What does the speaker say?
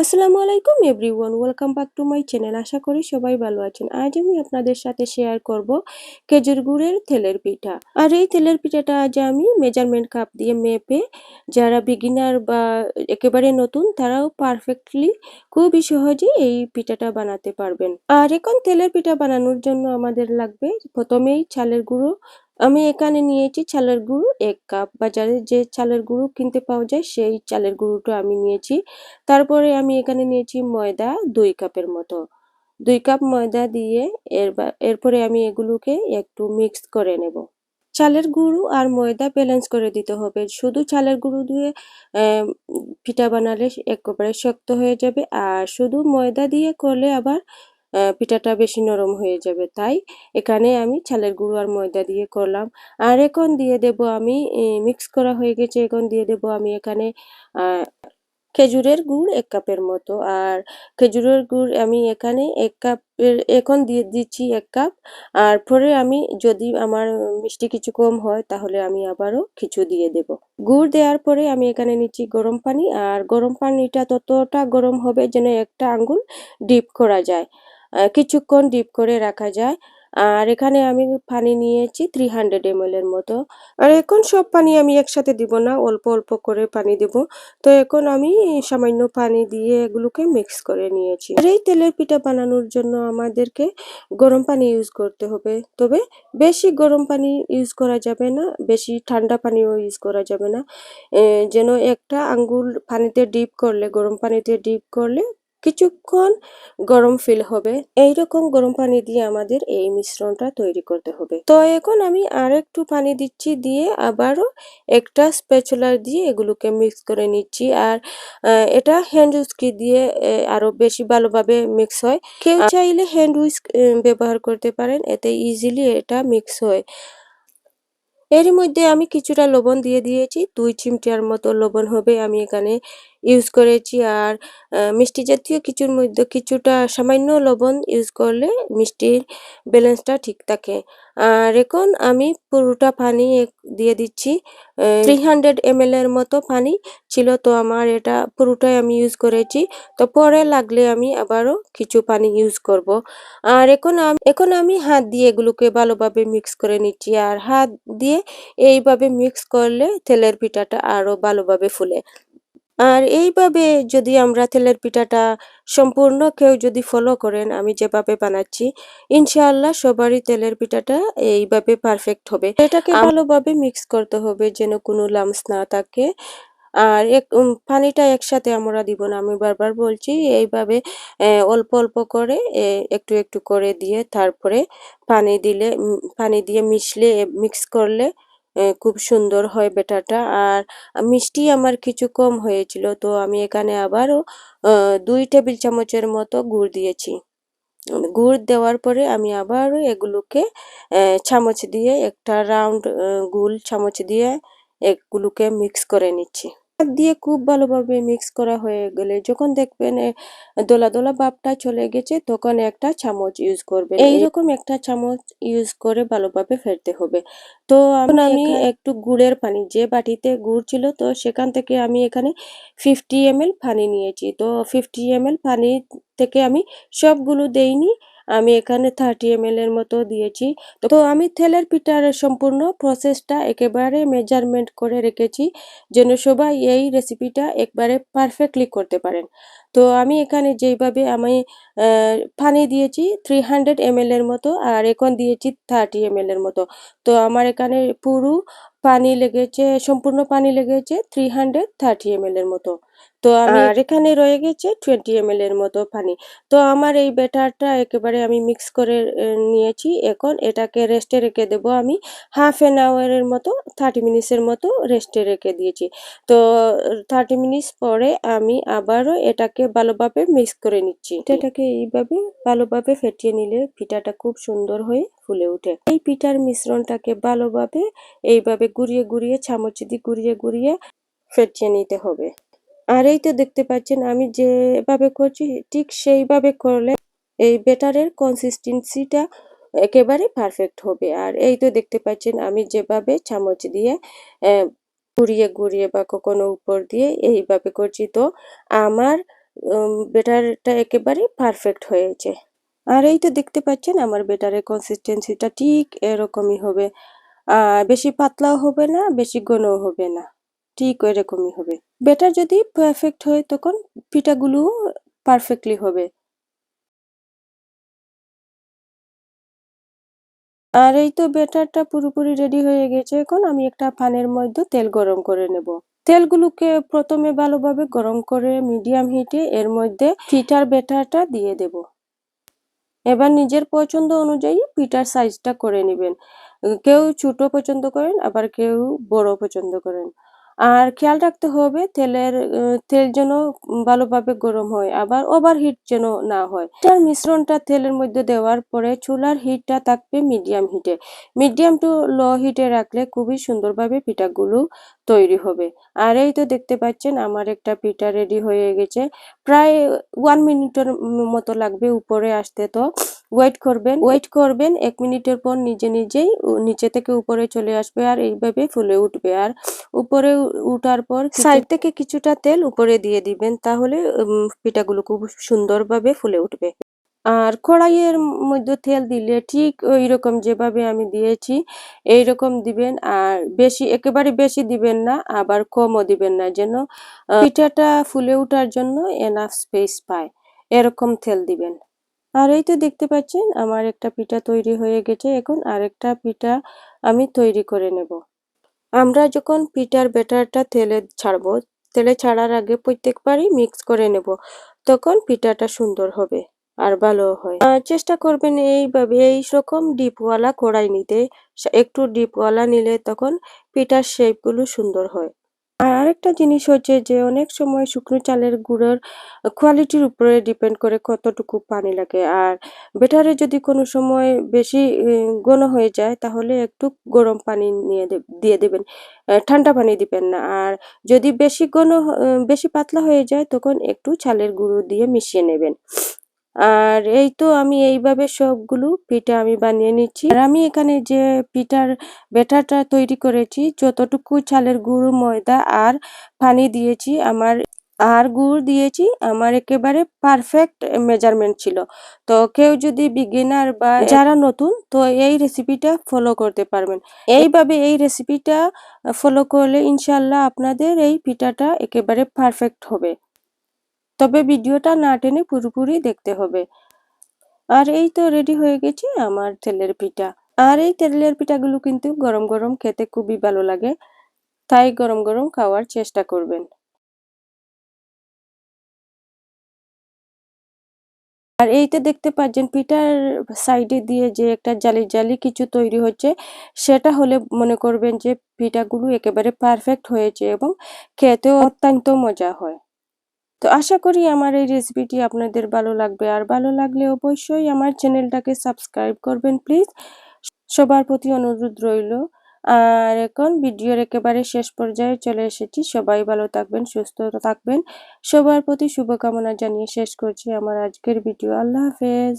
আসসালামু আলাইকুম everyone, welcome back to my channel. আশা করি সবাই ভালো আছেন। আজ আমি আপনাদের সাথে শেয়ার করব খেজুর গুড়ের তেলের পিঠা। আর এই তেলের পিঠাটা আজ আমি মেজারমেন্ট কাপ দিয়ে মেপে যারা বিগিনার বা একেবারে নতুন, তারাও পারফেক্টলি খুবই সহজে এই পিঠাটা বানাতে পারবেন। আর এখন তেলের পিঠা বানানোর জন্য আমাদের লাগবে প্রথমেই চালের গুঁড়ো আমি এখানে নিয়েছি চালের গুঁড়ো, এক কাপ বাজারে যে চালের গুঁড়ো কিনতে পাওয়া যায় সেই চালের গুঁড়োটা আমি নিয়েছি। তারপরে আমি এখানে নিয়েছি ময়দা দুই কাপের মতো। দুই কাপ ময়দা দিয়ে এর এরপরে আমি এগুলোকে একটু মিক্স করে নেব। চালের গুঁড়ো আর ময়দা ব্যালেন্স করে দিতে হবে। শুধু চালের গুঁড়ো দিয়ে পিঠা বানালে একেবারে শক্ত হয়ে যাবে। আর শুধু ময়দা দিয়ে করলে আবার পিঠাটা বেশি নরম হয়ে যাবে। তাই এখানে আমি চালের গুঁড়ো আর ময়দা দিয়ে করলাম। আর এখন দিয়ে দেব আমি মিক্স করা হয়ে গেছে। এখন দিয়ে দেব আমি এখানে খেজুরের গুড় এক কাপের মতো। আর খেজুরের গুড় আমি এখানে এক কাপের এখন দিয়ে দিচ্ছি এক কাপ। আর পরে আমি যদি আমার মিষ্টি কিছু কম হয়, তাহলে আমি আবারও কিছু দিয়ে দেব। গুড় দেওয়ার পরে আমি এখানে নিচ্ছি গরম পানি। আর গরম পানিটা ততটা গরম হবে যেন একটা আঙ্গুল ডিপ করা যায়। কিছুক্ষণ ডিপ করে রাখা যায়। আর এখানে আমি পানি নিয়েছি থ্রি হান্ড্রেড এম এর মতো। আর এখন সব পানি আমি একসাথে দিব না, অল্প অল্প করে পানি দেব। তো এখন আমি সামান্য পানি দিয়ে এগুলোকে মিক্স করে নিয়েছি। আর এই তেলের পিঠা বানানোর জন্য আমাদেরকে গরম পানি ইউজ করতে হবে। তবে বেশি গরম পানি ইউজ করা যাবে না, বেশি ঠান্ডা পানিও ইউজ করা যাবে না। যেন একটা আঙ্গুল পানিতে ডিপ করলে, গরম পানিতে ডিপ করলে কিছুক্ষণ গরম ফিল হবে। এই রকম গরম পানি দিয়ে আমাদের এই মিশ্রণটা তৈরি করতে হবে। তো এখন আমি আর একটু পানি দিচ্ছি দিয়ে আবারও একটা স্পেচুলার দিয়ে এগুলোকে মিক্স করে নিচ্ছি। আর এটা হ্যান্ড উইস্কি দিয়ে আরও বেশি ভালোভাবে মিক্স হয়। কেউ চাইলে হ্যান্ড উইস্ক ব্যবহার করতে পারেন। এতে ইজিলি এটা মিক্স হয়। এর মধ্যে আমি কিছুটা লবণ দিয়ে দিয়েছি। দুই চিমটার মতো লবণ হবে আমি এখানে ইউজ করেছি। আর মিষ্টি জাতীয় কিছুর মধ্যে কিছুটা সামান্য লবণ ইউজ করলে মিষ্টির ব্যালেন্সটা ঠিক থাকে। আর এখন আমি পুরোটা পানি দিয়ে দিচ্ছি। থ্রি হান্ড্রেড এর মতো পানি ছিল তো আমার এটা পুরোটাই আমি ইউজ করেছি। তো পরে লাগলে আমি আবারও কিছু পানি ইউজ করব। আর এখন আমি এখন আমি হাত দিয়ে এগুলোকে ভালোভাবে মিক্স করে নিচ্ছি। আর হাত দিয়ে এইভাবে মিক্স করলে তেলের পিঠাটা আরও ভালোভাবে ফুলে। আর এইভাবে যদি আমরা তেলের পিঠাটা সম্পূর্ণ কেউ যদি ফলো করেন আমি যেভাবে বানাচ্ছি ইনশাআল্লাহ সবারই তেলের পিঠাটা এইভাবে পারফেক্ট হবে। এটাকে ভালোভাবে মিক্স করতে হবে যেন কোনো লামস না থাকে। আর এক পানিটা একসাথে আমরা দিব না। আমি বারবার বলছি, এইভাবে অল্প অল্প করে একটু একটু করে দিয়ে তারপরে পানি দিলে পানি দিয়ে মিশলে, মিক্স করলে খুব সুন্দর হয় বেটাটা আর মিষ্টি আমার কিছু কম হয়েছিল, তো আমি এখানে আবারও দুই টেবিল চামচের মতো গুড় দিয়েছি। গুড় দেওয়ার পরে আমি আবারও এগুলোকে চামচ দিয়ে একটা রাউন্ড গুল চামচ দিয়ে এগুলোকে মিক্স করে নিচ্ছি। দিয়ে খুব ভালোভাবে মিক্স করা হয়ে গেলে যখন দেখবেন দোলা দোলা ভাবটা চলে গেছে তখন একটা চামচ ইউজ করবে এইরকম একটা চামচ ইউজ করে ভালোভাবে ফেলতে হবে। তো আমি একটু গুড়ের পানি যে বাটিতে গুড় ছিল তো সেখান থেকে আমি এখানে ফিফটি এম পানি নিয়েছি। তো ফিফটি এম পানি থেকে আমি সবগুলো দেইনি। আমি এখানে থার্টি এম এর মতো দিয়েছি। তো আমি থেলের পিঠার সম্পূর্ণ প্রসেসটা একেবারে মেজারমেন্ট করে রেখেছি, যেন সবাই এই রেসিপিটা একবারে পারফেক্টলি করতে পারেন। তো আমি এখানে যেইভাবে আমি পানি দিয়েছি থ্রি হান্ড্রেড এম এর মতো আর এখন দিয়েছি থার্টি এম এর মতো। তো আমার এখানে পুরো পানি লেগেছে সম্পূর্ণ পানি লেগেছে থ্রি হান্ড্রেড থার্টি এম এর মতো। তো আমি আর এখানে রয়ে গেছে টোয়েন্টি এম এর মতো পানি। তো আমার এই ব্যাটারটা একেবারে আমি মিক্স করে নিয়েছি। এখন এটাকে রেস্টে রেখে দেব আমি। হাফ এন আওয়ারের মতো থার্টি মিনিটসের মতো রেস্টে রেখে দিয়েছি। তো থার্টি মিনিটস পরে আমি আবারও এটাকে ভালোভাবে মিক্স করে নিচ্ছি। এটাকে এইভাবে ভালোভাবে ফেটিয়ে নিলে পিঠাটা খুব সুন্দর হয়ে ফুলে ওঠে। এই পিঠার মিশ্রণটাকে ভালোভাবে এইভাবে গুড়িয়ে গুড়িয়ে, চামচ দিয়ে গুড়িয়ে গুড়িয়ে ফেটিয়ে নিতে হবে। আর এই তো দেখতে পাচ্ছেন, আমি যেভাবে করছি ঠিক সেইভাবে করলে এই বেটারের কনসিস্টেন্সিটা একেবারে পারফেক্ট হবে। আর এই তো দেখতে পাচ্ছেন, আমি যেভাবে চামচ দিয়ে ঘুরিয়ে ঘুরিয়ে বা কখনো উপর দিয়ে এইভাবে করছি তো আমার বেটারটা একেবারে পারফেক্ট হয়েছে। আর এই তো দেখতে পাচ্ছেন আমার বেটারের কনসিস্টেন্সিটা ঠিক এরকমই হবে। বেশি পাতলাও হবে না, বেশি ঘনও হবে না, ঠিক এরকমই হবে। বেটার যদি পারফেক্ট হয় তখন পিঠাগুলো পারফেক্টলি হবে। আর এই তো বেটারটা পুরোপুরি রেডি হয়ে গেছে। এখন আমি একটা পানের মধ্যে তেল গরম করে নেব। তেলগুলোকে প্রথমে ভালোভাবে গরম করে মিডিয়াম হিটে এর মধ্যে ফিটার বেটারটা দিয়ে দেব। এবার নিজের পছন্দ অনুযায়ী পিঠার সাইজটা করে নেবেন। কেউ ছোট পছন্দ করেন, আবার কেউ বড় পছন্দ করেন। আর খেয়াল রাখতে হবে তেলের তেল যেন ভালোভাবে গরম হয়, আবার ওভার হিট যেন না হয়। এটার মিশ্রণটা তেলের মধ্যে দেওয়ার পরে চুলার হিটটা থাকবে মিডিয়াম হিটে মিডিয়াম টু লো হিটে রাখলে খুবই সুন্দরভাবে পিঠাগুলো তৈরি হবে। আর এই তো দেখতে পাচ্ছেন আমার একটা পিঠা রেডি হয়ে গেছে। প্রায় ওয়ান মিনিটের মতো লাগবে উপরে আসতে তো। ওয়েট করবেন ওয়েট করবেন এক মিনিটের পর নিজে নিজেই নিচে থেকে উপরে চলে আসবে আর এইভাবে ফুলে উঠবে। আর উপরে উঠার পর সাইড থেকে কিছুটা তেল উপরে দিয়ে দিবেন তাহলে পিঠাগুলো খুব সুন্দরভাবে ফুলে উঠবে। আর কড়াইয়ের মধ্যে তেল দিলে ঠিক ওই রকম যেভাবে আমি দিয়েছি এই রকম দিবেন। আর বেশি একেবারে বেশি দিবেন না আবার কমও দিবেন না যেন পিঠাটা ফুলে ওঠার জন্য এনাফ স্পেস পায়। এরকম তেল দিবেন। আর এই তো দেখতে পাচ্ছেন, আমার একটা পিঠা তৈরি হয়ে গেছে। এখন আরেকটা পিঠা আমি তৈরি করে নেব। আমরা যখন পিঠার ব্যাটারটা তেলে ছাড়বো, তেলে ছাড়ার আগে প্রত্যেকবারই মিক্স করে নেব, তখন পিঠাটা সুন্দর হবে আর ভালো হয়। চেষ্টা করবেন এইভাবে, এই রকম ডিপওয়ালা কড়াই নিতে। একটু ডিপওয়ালা নিলে তখন পিঠার শেপগুলো সুন্দর হয়। আরেকটা জিনিস হচ্ছে যে, অনেক সময় শুকনো চালের গুঁড়োর কোয়ালিটির উপরে ডিপেন্ড করে কতটুকু পানি লাগে। আর বেটারে যদি কোনো সময় বেশি ঘন হয়ে যায়, তাহলে একটু গরম পানি নিয়ে দিয়ে দেবেন। ঠান্ডা পানি দিবেন না। আর যদি বেশি ঘন বেশি পাতলা হয়ে যায়, তখন একটু চালের গুঁড়ো দিয়ে মিশিয়ে নেবেন। আর এই তো আমি এইভাবে সবগুলো পিঠা আমি বানিয়ে নিচ্ছি। আর আমি এখানে যে পিঠার ব্যাটারটা তৈরি করেছি, যতটুকু চালের গুঁড়ো, ময়দা আর পানি দিয়েছি, আমার আর গুড় দিয়েছি, আমার একেবারে পারফেক্ট মেজারমেন্ট ছিল। তো কেউ যদি বিগিনার বা যারা নতুন, তো এই রেসিপিটা ফলো করতে পারবেন। এইভাবে এই রেসিপিটা ফলো করলে ইনশাল্লাহ আপনাদের এই পিঠাটা একেবারে পারফেক্ট হবে। তবে ভিডিওটা না টেনে পুরোপুরি দেখতে হবে। আর এই তো রেডি হয়ে গেছে আমার তেলের পিঠা। আর এই তেলের পিঠাগুলো কিন্তু গরম গরম খেতে খুবই ভালো লাগে। তাই গরম গরম খাওয়ার চেষ্টা করবেন। আর এইটা দেখতে পাচ্ছেন পিঠার সাইডে দিয়ে যে একটা জালি জালি কিছু তৈরি হচ্ছে, সেটা হলে মনে করবেন যে পিঠাগুলো একেবারে পারফেক্ট হয়েছে এবং খেতেও অত্যন্ত মজা হয়। তো আশা করি আমার এই রেসিপিটি আপনাদের ভালো লাগবে। আর ভালো লাগলে অবশ্যই আমার চ্যানেলটাকে সাবস্ক্রাইব করবেন প্লিজ সবার প্রতি অনুরোধ রইল। আর এখন ভিডিওর একেবারে শেষ পর্যায়ে চলে এসেছি। সবাই ভালো থাকবেন, সুস্থ থাকবেন। সবার প্রতি শুভকামনা জানিয়ে শেষ করছি আমার আজকের ভিডিও আল্লাহ হাফেজ।